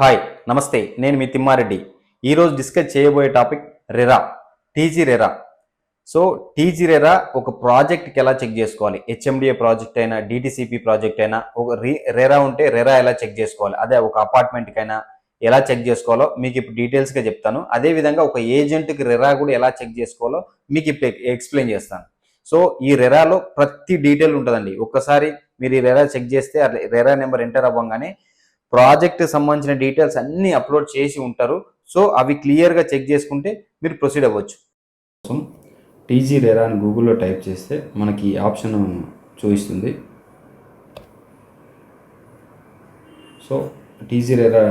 Hi నమస్తే నేను మీ తిమ్మారెడ్డి. ఈరోజు డిస్కస్ చేయబోయే topic RERA TG RERA. So TG RERA ఒక ప్రాజెక్ట్కి ఎలా చెక్ చేసుకోవాలి? హెచ్ఎండిఏ ప్రాజెక్ట్ అయినా డిటిసిపి ప్రాజెక్ట్ అయినా ఒక రెరా ఉంటే రెరా ఎలా చెక్ చేసుకోవాలి? అదే ఒక అపార్ట్మెంట్కైనా ఎలా చెక్ చేసుకోవాలో మీకు ఇప్పుడు డీటెయిల్స్గా చెప్తాను. అదేవిధంగా ఒక ఏజెంట్కి రెరా కూడా ఎలా చెక్ చేసుకోవాలో మీకు ఇప్పుడు ఎక్స్ప్లెయిన్ చేస్తాను. సో ఈ రెరాలో ప్రతి డీటెయిల్ ఉంటుందండి. ఒక్కసారి మీరు ఈ రెరా చెక్ చేస్తే రెరా నెంబర్ ఎంటర్ అవ్వగానే ప్రాజెక్ట్ సంబంధించిన డీటెయిల్స్ అన్నీ అప్లోడ్ చేసి ఉంటారు. సో అవి క్లియర్గా చెక్ చేసుకుంటే మీరు ప్రొసీడ్ అవ్వచ్చు. కోసం టీజీ రేరా అని గూగుల్లో టైప్ చేస్తే మనకి ఈ ఆప్షన్ చూపిస్తుంది. సో టీజీ రేరా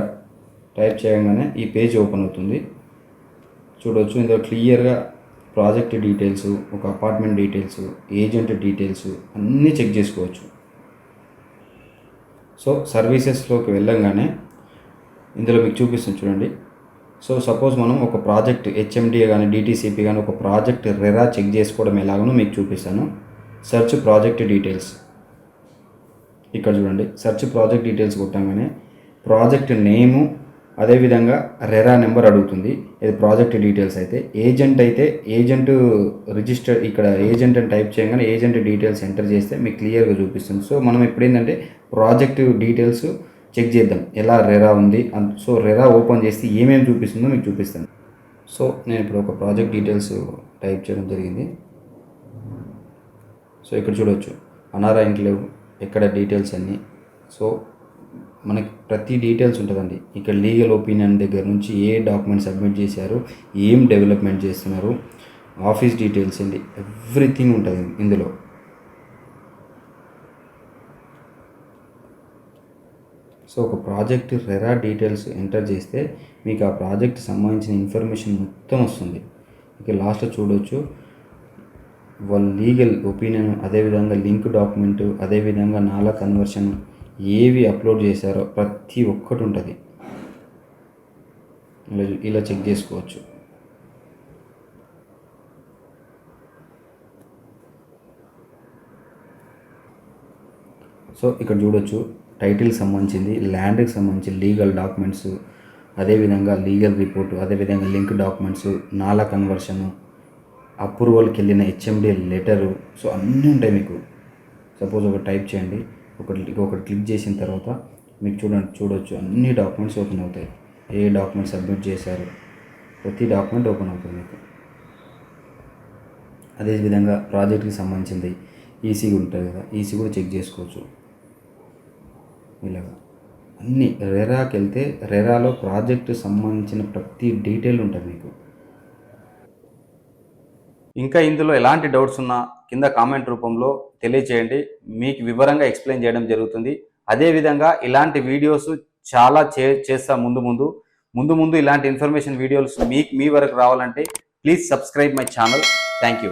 టైప్ చేయగానే ఈ పేజ్ ఓపెన్ అవుతుంది. చూడవచ్చు ఇందులో క్లియర్గా ప్రాజెక్ట్ డీటెయిల్స్ ఒక అపార్ట్మెంట్ డీటెయిల్స్ ఏజెంట్ డీటెయిల్స్ అన్నీ చెక్ చేసుకోవచ్చు. సో సర్వీసెస్లోకి వెళ్ళంగానే ఇందులో మీకు చూపిస్తుంది చూడండి. సో సపోజ్ మనం ఒక ప్రాజెక్ట్ హెచ్ఎండిఏ కానీ డిటీసీపీ కానీ ఒక ప్రాజెక్ట్ రెరా చెక్ చేసుకోవడం ఎలాగనో మీకు చూపిస్తాను. Search project details. ఇక్కడ చూడండి. సెర్చ్ ప్రాజెక్ట్ డీటెయిల్స్ కొట్టంగానే ప్రాజెక్ట్ నేము అదేవిధంగా రెరా నెంబర్ అడుగుతుంది. ఇది ప్రాజెక్ట్ డీటెయిల్స్ అయితే. ఏజెంట్ అయితే ఏజెంట్ రిజిస్టర్ ఇక్కడ ఏజెంట్ అని టైప్ చేయగానే ఏజెంట్ డీటెయిల్స్ ఎంటర్ చేస్తే మీకు క్లియర్గా చూపిస్తుంది. సో మనం ఇప్పుడు ఏంటంటే ప్రాజెక్ట్ డీటెయిల్స్ చెక్ చేద్దాం. ఎలా రెరా ఉంది? అన్- సో రెరా ఓపెన్ చేస్తే ఏమేమి చూపిస్తుందో మీకు చూపిస్తాను. సో నేను ఇప్పుడు ఒక ప్రాజెక్ట్ డీటెయిల్స్ టైప్ చేయడం జరిగింది. సో ఇక్కడ చూడవచ్చు అనారా ఎంక్లేవ్ ఎక్కడ డీటెయిల్స్ అన్నీ. సో మనకి ప్రతి డీటెయిల్స్ ఉంటుందండి. ఇక్కడ లీగల్ ఒపీనియన్ దగ్గర నుంచి ఏ డాక్యుమెంట్ సబ్మిట్ చేశారు ఏం డెవలప్మెంట్ చేస్తున్నారు ఆఫీస్ డీటెయిల్స్ అండి. ఎవ్రీథింగ్ ఉంటుంది ఇందులో. సో ఒక ప్రాజెక్ట్ రెరా డీటెయిల్స్ ఎంటర్ చేస్తే మీకు ఆ ప్రాజెక్ట్ సంబంధించిన ఇన్ఫర్మేషన్ మొత్తం వస్తుంది. ఇక లాస్ట్లో చూడవచ్చు వాళ్ళ లీగల్ ఒపీనియన్ అదేవిధంగా లింక్ డాక్యుమెంట్ అదేవిధంగా నాలా కన్వర్షన్ ఏవి అప్లోడ్ చేశారో ప్రతి ఒక్కటి ఉంటుంది. ఇలా చెక్ చేసుకోవచ్చు. సో ఇక్కడ చూడొచ్చు టైటిల్ సంబంధించింది ల్యాండ్కి సంబంధించి లీగల్ డాక్యుమెంట్స్ అదేవిధంగా లీగల్ రిపోర్టు అదేవిధంగా లింక్ డాక్యుమెంట్స్ నాలా కన్వర్షను అప్రూవల్కి వెళ్ళిన హెచ్ఎండి లెటరు సో అన్నీ ఉంటాయి మీకు. సపోజ్ ఒక టైప్ చేయండి. ఒకటి ఒకటి క్లిక్ చేసిన తర్వాత మీకు చూడండి చూడొచ్చు. అన్ని డాక్యుమెంట్స్ ఓపెన్ అవుతాయి. ఏ డాక్యుమెంట్ సబ్మిట్ చేశారు? ప్రతి డాక్యుమెంట్ ఓపెన్ అవుతుంది మీకు. అదేవిధంగా ప్రాజెక్ట్కి సంబంధించింది ఈసీ ఉంటుంది కదా ఈసీ కూడా చెక్ చేసుకోవచ్చు. ఇలాగా. అన్ని రెరాకి వెళ్తే రెరాలో ప్రాజెక్టు సంబంధించిన ప్రతి డీటెయిల్ ఉంటుంది మీకు. ఇంకా ఇందులో ఎలాంటి డౌట్స్ ఉన్నా కింద కామెంట్ రూపంలో తెలియచేయండి. మీకు వివరంగా ఎక్స్ప్లెయిన్ చేయడం జరుగుతుంది. అదేవిధంగా ఇలాంటి వీడియోస్ చాలా చే చేస్తా ముందు ముందు. ముందు ముందు ఇలాంటి ఇన్ఫర్మేషన్ వీడియోస్ మీకు మీ వరకు రావాలంటే please subscribe my channel thank you